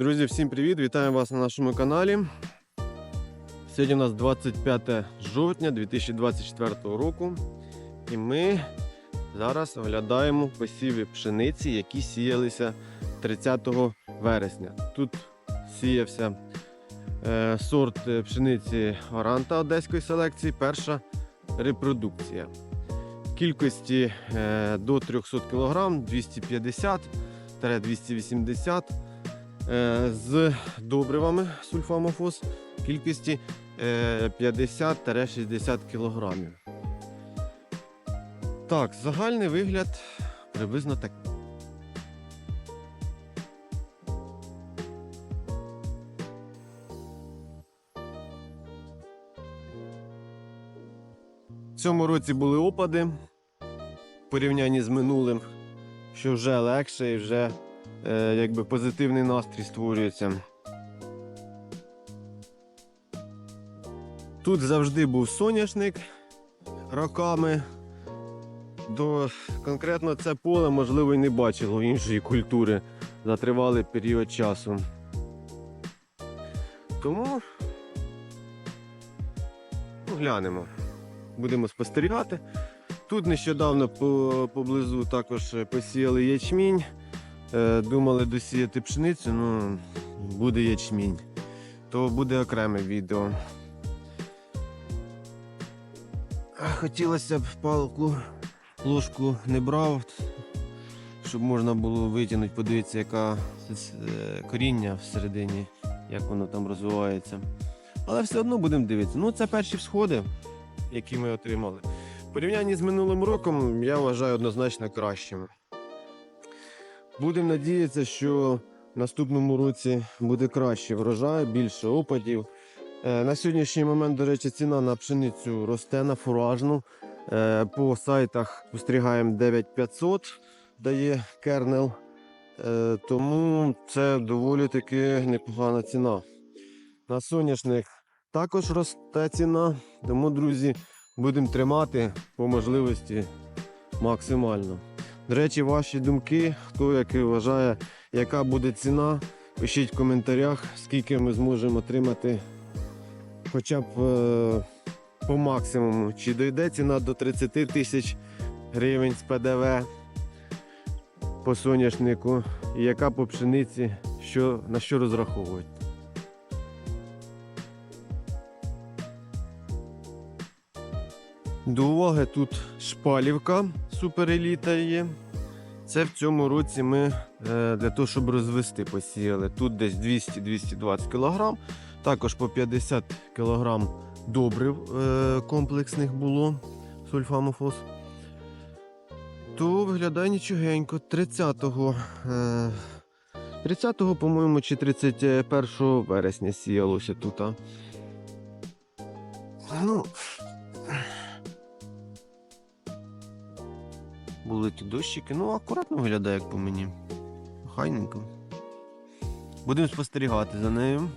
Друзі, всім привіт! Вітаю вас на нашому каналі. Сьогодні у нас 25 жовтня 2024 року. І ми зараз оглядаємо посіви пшениці, які сіялися 30 вересня. Тут сіявся е, сорт пшениці Оранта одеської селекції, перша репродукція. Кількості е, до 300 кг 250-280 е, з добривами сульфамофос кількості е, 50-60 кг. Так, загальний вигляд приблизно так. В цьому році були опади в порівнянні з минулим, що вже легше і вже е, якби позитивний настрій створюється. Тут завжди був соняшник роками. До конкретно це поле, можливо, і не бачило іншої культури за тривалий період часу. Тому ну, глянемо. Будемо спостерігати. Тут нещодавно поблизу також посіяли ячмінь. Е, думали досіяти пшеницю, ну буде ячмінь. То буде окреме відео. Хотілося б палку, ложку не брав, щоб можна було витягнути, подивитися, яка е, коріння всередині, як воно там розвивається. Але все одно будемо дивитися. Ну, це перші всходи, які ми отримали. В порівнянні з минулим роком я вважаю однозначно кращими. Будемо надіятися, що в наступному році буде краще врожай, більше опадів. Е, На сьогоднішній момент, до речі, ціна на пшеницю росте на фуражну. Е, По сайтах спостерігаємо 9500, дає кернел. Е, Тому це доволі таки непогана ціна. На соняшник також росте ціна, тому, друзі, будемо тримати по можливості максимально. До речі, ваші думки, хто як вважає, яка буде ціна, пишіть в коментарях, скільки ми зможемо отримати хоча б е, по максимуму. Чи дойде ціна до 30 тисяч гривень з ПДВ по соняшнику, і яка по пшениці, що, на що розраховують. До уваги тут шпалівка супереліта є. Це в цьому році ми е, для того, щоб розвести, посіяли. Тут десь 200-220 кг, також по 50 кг добрив е, комплексних було сульфамофос. То виглядає нічогенько. 30-го, е, 30-го, по-моєму, чи 31 вересня сіялося тут. Ну, були ті дощики. Ну, акуратно виглядає, як по мені. Хайненько. Будемо спостерігати за нею.